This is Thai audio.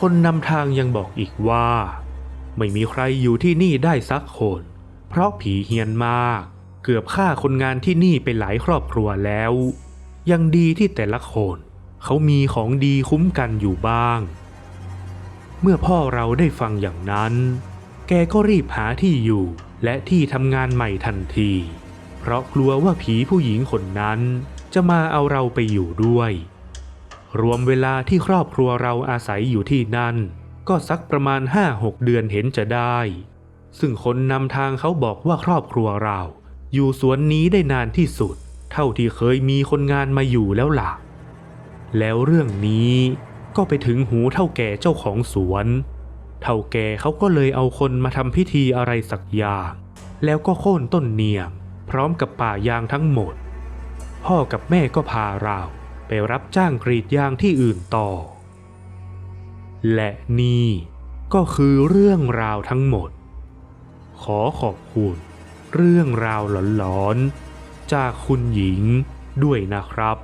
คนนำทางยังบอกอีกว่า ไม่มีใครอยู่ที่นี่ได้สักคน เพราะผีเฮียนมาก เกือบฆ่าคนงานที่นี่ไปหลายครอบครัวแล้ว ยังดีที่แต่ละคนเขามีของดีคุ้มกันอยู่บ้าง เมื่อพ่อเราได้ฟังอย่างนั้น แกก็รีบหาที่อยู่และที่ทำงานใหม่ทันที เพราะกลัวว่าผีผู้หญิงคนนั้นจะมาเอาเราไปอยู่ด้วย รวมเวลาที่ครอบครัวเราอาศัยอยู่ที่นั่น ก็สักประมาณ 5-6 เดือนเห็นจะได้ ซึ่งคนนำทางเขาบอกว่าครอบครัวเรา อยู่สวนนี้ได้นานที่สุด เท่าที่เคยมีคนงานมาอยู่แล้วล่ะ แล้วเรื่องนี้ก็ไปถึงหูเท่าแก่เจ้าของสวน เท่าแก่เขาก็เลยเอาคนมาทำพิธีอะไรสักอย่าง แล้วก็โค่นต้นเนียง พร้อมกับป่ายางทั้งหมด พ่อกับแม่ก็พาเรา ไปรับจ้างกรีดยางที่อื่นต่อ และนี่ก็คือเรื่องราวทั้งหมด ขอขอบคุณ เรื่องราวหลอนๆ จากคุณหญิงด้วยนะครับ